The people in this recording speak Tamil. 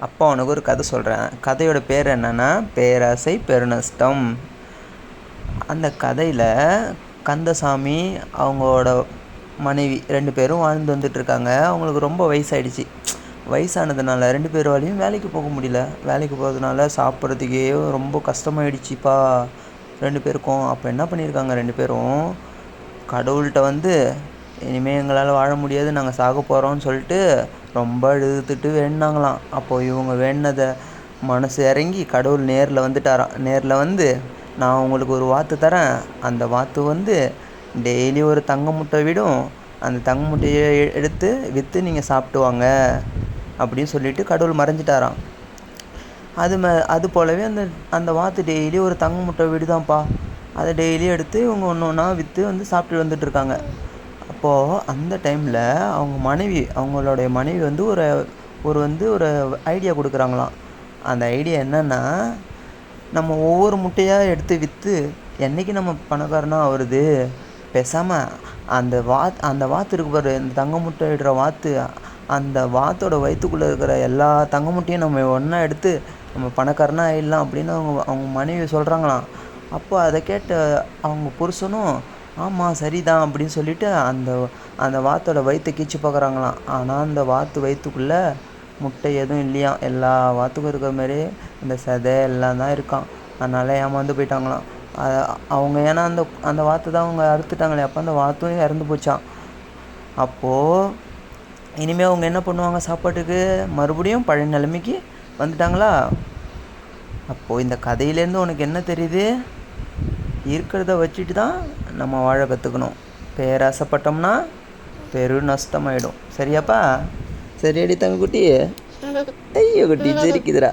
அப்பா உனக்கு ஒரு கதை சொல்கிறேன் கதையோட பேர் என்னென்னா பேராசை பெருநஷ்டம். அந்த கதையில் கந்தசாமி அவங்களோட மனைவி ரெண்டு பேரும் வாழ்ந்து வந்துட்டுருக்காங்க அவங்களுக்கு ரொம்ப வயசாயிடுச்சு. வயசானதுனால ரெண்டு பேர் பேராலையும் வேலைக்கு போக முடியல. வேலைக்கு போகிறதுனால சாப்பிட்றதுக்கே ரொம்ப கஷ்டமாயிடுச்சுப்பா. ரெண்டு பேருக்கும். அப்போ என்ன பண்ணியிருக்காங்க ரெண்டு பேரும்? கடவுள்கிட்ட வந்து இனிமேல் எங்களால் வாழ முடியாது நாங்கள் சாக போகிறோம்னு சொல்லிட்டு ரொம்ப அழுதுட்டு வேணுனாங்களாம் அப்போது இவங்க வேணுனதை மனசு இறங்கி கடவுள் நேரில் வந்துட்டாராம் நேரில் வந்து நான் உங்களுக்கு ஒரு வாத்து தரேன். அந்த வாத்து வந்து டெய்லி ஒரு தங்க முட்டை விடும். அந்த தங்க முட்டையை எடுத்து விற்று நீங்கள் சாப்பிட்டு வாங்க அப்படின்னு சொல்லிட்டு கடவுள் மறைஞ்சிட்டாராம். அது ம அது போலவே அந்த அந்த வாத்து டெய்லி ஒரு தங்க முட்டை விடுதான்ப்பா. அதை டெய்லி எடுத்து இவங்க ஒன்று ஒன்றா விற்று வந்து சாப்பிட்டு வந்துட்டுருக்காங்க அப்போது அந்த டைமில் அவங்க மனைவி அவங்களுடைய மனைவி வந்து ஒரு ஒரு வந்து ஒரு ஐடியா கொடுக்குறாங்களாம். அந்த ஐடியா என்னென்னா நம்ம ஒவ்வொரு முட்டையாக எடுத்து விற்று என்னைக்கு நம்ம பணக்காரனாக ஆகுறது பேசாமல் அந்த வாத் அந்த வாத்து இருக்கு பாரு இந்த தங்க முட்டை இடுற வாத்து அந்த வாத்தோட வயிற்றுக்குள்ளே இருக்கிற எல்லா தங்க முட்டையும் நம்ம ஒன்றா எடுத்து நம்ம பணக்காரனாக ஆயிடலாம் அப்படின்னு அவங்க அவங்க மனைவி சொல்கிறாங்களாம் அப்போ அதை கேட்ட அவங்க புருஷனும் ஆமாம் சரிதான் அப்படின்னு சொல்லிட்டு அந்த அந்த வாத்தோட வயிற்றை கீச்சு பார்க்குறாங்களாம் ஆனால் அந்த வாத்து வயிற்றுக்குள்ளே முட்டை எதுவும் இல்லையாம். எல்லா வாத்துக்கும் இருக்கிற மாதிரி இந்த சதை எல்லாம் தான் இருக்கான் அதனால் ஏமாந்து போயிட்டாங்களாம். அவங்க ஏன்னா அந்த அந்த வாத்து தான் அவங்க அறுத்துட்டாங்களே அப்போ அந்த வாத்தும் இறந்து போச்சான் அப்போது இனிமேல் அவங்க என்ன பண்ணுவாங்க சாப்பாட்டுக்கு? மறுபடியும் பழைய நிலைமைக்கு வந்துட்டாங்களா? அப்போது இந்த கதையிலேருந்து உனக்கு என்ன தெரியுது? இருக்கிறத வச்சுட்டு தான் நம்ம வாழ கற்றுக்கணும் பேராசைப்பட்டோம்னா பெரு நஷ்டமாயிடும். சரியாப்பா? சரியாடி தங்க குட்டி ஐயோ குட்டி சிரிக்குதுடா.